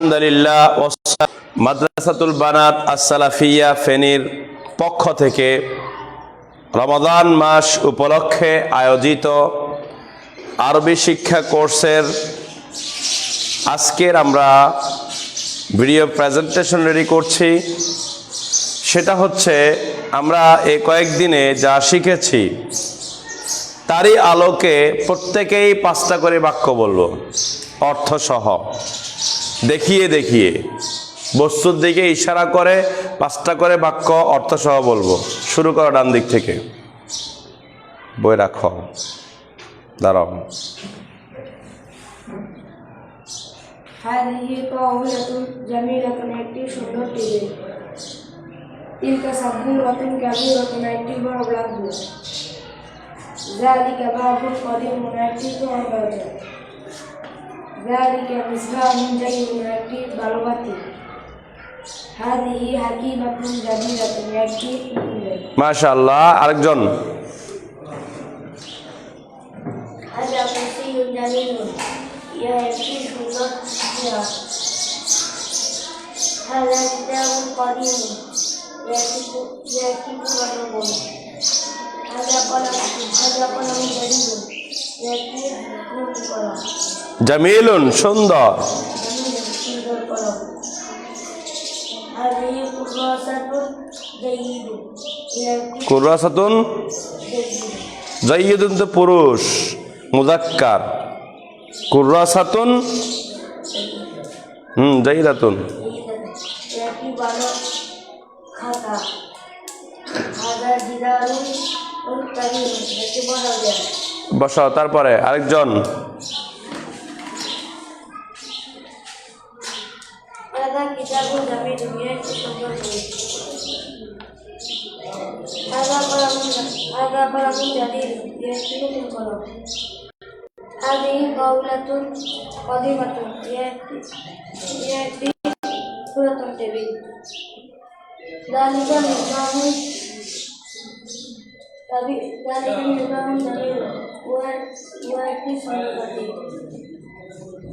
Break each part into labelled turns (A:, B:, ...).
A: আলহামদুলিল্লাহ মাদ্রাসাতুল বানাত আসসালাফিয়া ফেনীর পক্ষ থেকে রমাদান মাস উপলক্ষে আয়োজিত আরবি শিক্ষা কোর্সের আজকের আমরা ভিডিও প্রেজেন্টেশন রেডি করছি। সেটা হচ্ছে, আমরা এই কয়েকদিনে যা শিখেছি, তারই আলোকে প্রত্যেকেই পাঁচটা করে বাক্য বলব, অর্থসহ। দেখিয়ে দেখিয়ে বস্তুর দিকে ইশারা করে পাঁচটা করে বাক্য অর্থসহ বলবো শুরু করো ডান দিক থেকে বই রাখো দাঁড়াও
B: هذه طاولة جميلة একটি সুন্দর টেবিল تلك سبورة كبيرة একটি বড় ব্ল্যাকবোর্ড ذلك باب قديم একটি পুরান দরজা ذلك مصباح زي يركب بروته هذه حكيمة جميلة يركب ما
A: شاء الله أرجون
B: هذا كرسي جميل يا يركب بطيئة هذا كتاب قديم يركب يركب الرجل هذا قلم هذا قلم جديد يركب كل قلم
A: জামিলুন সুন্দর। কুরাসাতুন জাইয়েদুন তো পুরুষ মুজাক্কার কুরাসাতুন হুম
B: জাইরাতুন
A: বসা তারপরে আরেকজন।
B: Hadha kitabun namiju minal Hadha qalamun hadha qalamun jadid yaktubu bil qalam. Hadhihi qawlatun qadimatun yakti suratun tabi. Dalika nizamun Dalika.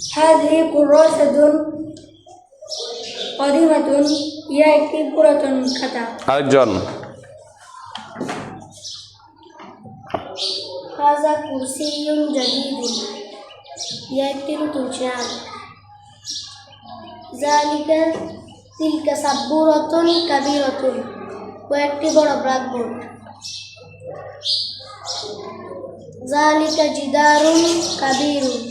B: হাজি কুরসাদুন কদিমাতুন ইয়ে একটি পুরাতন খাতা
A: আরেকজন।
B: হাজা কুরসিয়ুন জাদিদুন ইয়ে একটি নতুন চেয়ার তিলকা সাব্বুরাতুন কাবিরাতুন ও একটি বড় ব্ল্যাকবোর্ড জালিকা জিদারুন কাবিরুন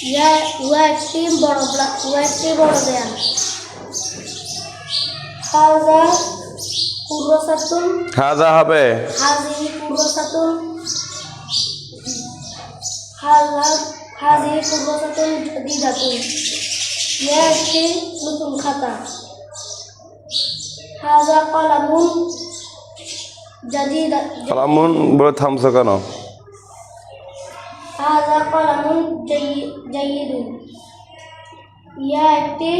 B: ইয়া ও একটি বড় ও একটি বড় দেয়াল হাজা কুরসাতুন
A: হাজা হবে।
B: হাজিহি কুরসাতুন হাজা হাজিহি কুরসাতুন জাদিদাতুন ইয়া একটি নতুন খাতা হাজা কলামুন জাদিদা
A: কালামুন বলে থামছো কেন?
B: হাজা কলামুন জাই- জাইয়িদুন ইয়া একটি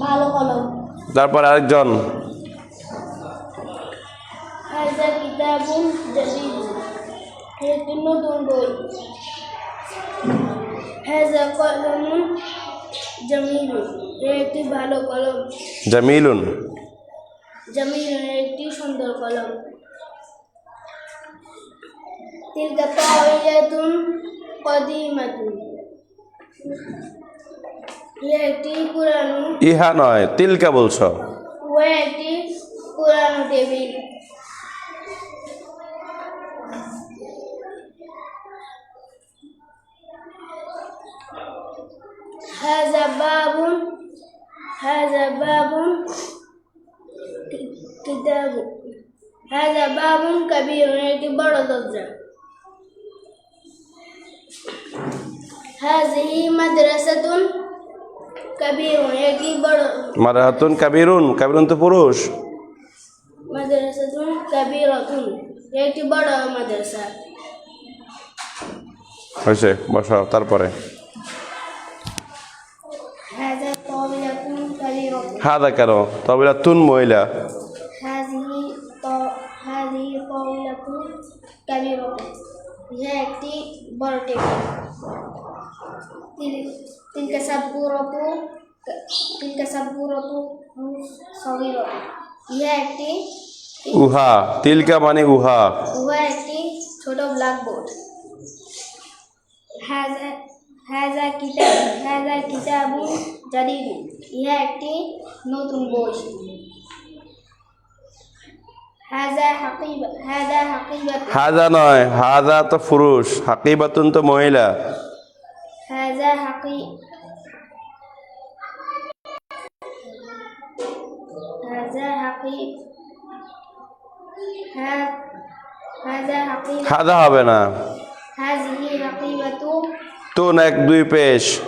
B: ভালো কলম।
A: তারপর আরেকজন।
B: হাজা কিতাবুন জাদিদ একটি নতুন বই হাজা কলামুন জামিলুন একটি ভালো কলম।
A: জামিলুন।
B: জামিল একটি সুন্দর কলম। ইয়া একটি পুরানো
A: ইহা নয় তিলকা বলছো
B: ও একটি পুরানো টেবিল هذا باب هذا باب كتاب هذا باب كبير একটি বড় দরজা
C: হাজিহি মাদ্রাসাতুন কাবীরুন
A: এটি কাবীরুন কাবীরুন তো পুরুষ
C: মাদ্রাসাতুন
A: হয়েছে বসাও তারপরে। হাদা কেন? তবে তুন মহিলা
C: একটি বড় টেবিল. তিলকা সাব্বুরাতু তিলকা সাব্বুরাতু সগীরাতু ইহা একটি
A: উহা তিলকা মানে উহা।
C: উহা একটি ছোট ব্ল্যাকবোর্ড হাজা হাজা কিতাব হাজা কিতাবু জাদিদ ইহা একটি নতুন বই। হাজা
A: নয় হাজা তো পুরুষ হাকিবাতুন তো মহিলা।
C: হাকি হাজা হাকি হা- হাজা হাকিব
A: হাজা হবে না।
C: হাজিহি হাকিবাতু
A: তুন এক দুই পেশ।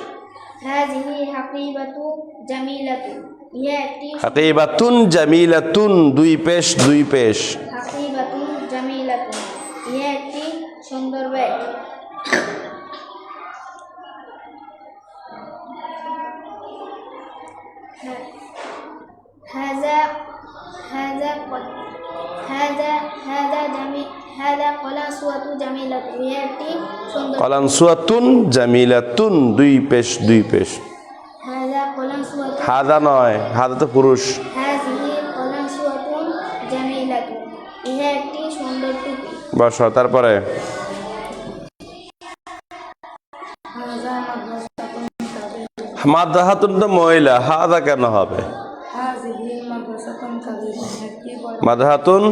C: জামিলাতু ইহা একটি
A: হাকিবাতুন জামিলাতুন দুই পেশ দুই পেশ।
C: হাকিবাতু জামিলাতু ইহা একটি সুন্দর ব্যাগ। কলাসুয়াতু জামিলাতু ইহা একটি সুন্দর
A: কলানসুয়াতুন জামিলাতুন দুই পেশ দুই পেশ।
C: হাজা কলাসুয়াতু
A: হাজা নয় হাজা তো পুরুষ।
C: হাজিহি কলাসুয়াতুন জামিলাতুন ইহা একটি সুন্দর টুপি
A: বসাও তারপরে
C: হাজা মাদ্রাসাতুন
A: তো মহিলা হাদা কেন হবে
C: হাজিহি মাদ্রাসাতুন কাবীরা একটি বড়
A: মাদাহাতুন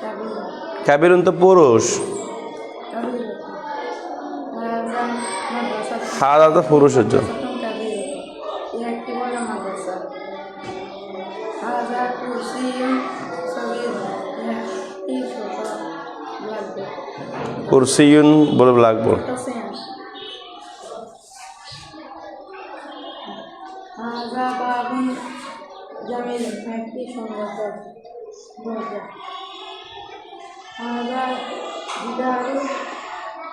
C: কাবীরা
A: কাবিরুন তো পুরুষ।
C: হাজা
A: তো পুরুষের জন্য। কুরসিউন বলে লাগবো।
C: হাজা বাবুন জামিল একটি দরজা হাজা জিদারু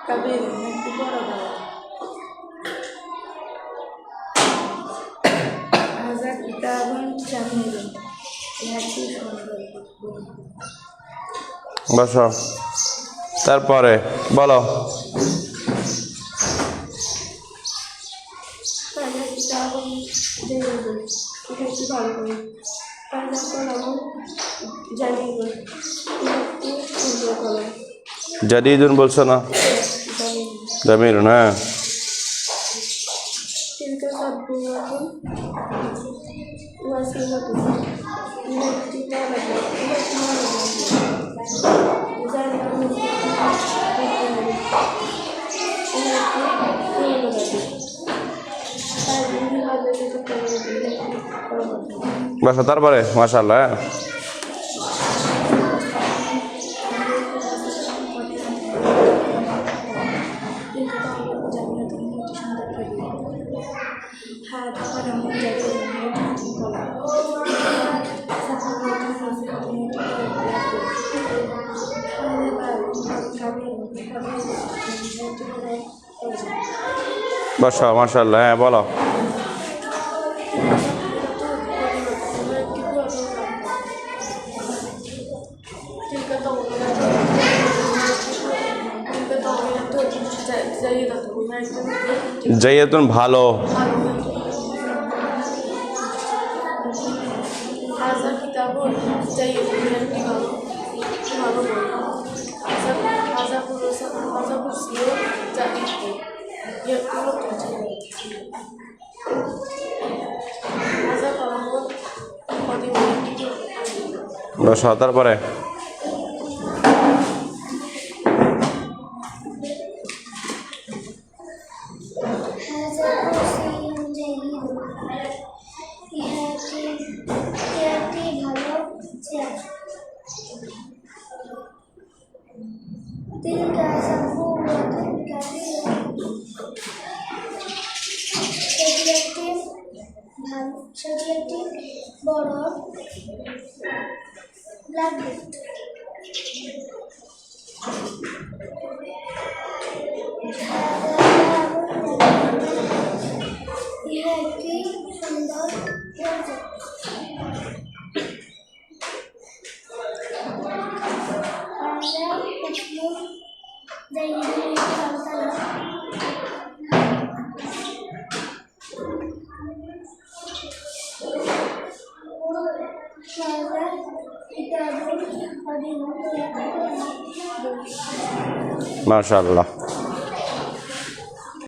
C: কবির একটি বড় বই।
A: তারপরে বলো
C: হাজা কিতাবুন জামিল কল করি।
A: জাদিদুন বলছো না? জামির
C: হ্যাঁ। না Thank.
A: বসো তারপরে মাশাল্লাহ হ্যাঁ বসো মাশাল্লাহ হ্যাঁ বলো জাইয়াতুন ভালো।
C: সাঁতার পরে। هذا كرسي جيد يأتي يأتي ভালো চেয়ার تلك سبورة كبيرة এটি একটি ভালো সেটি একটি বড় ব্ল্যাকবোর্ড
A: মাশাআল্লাহ।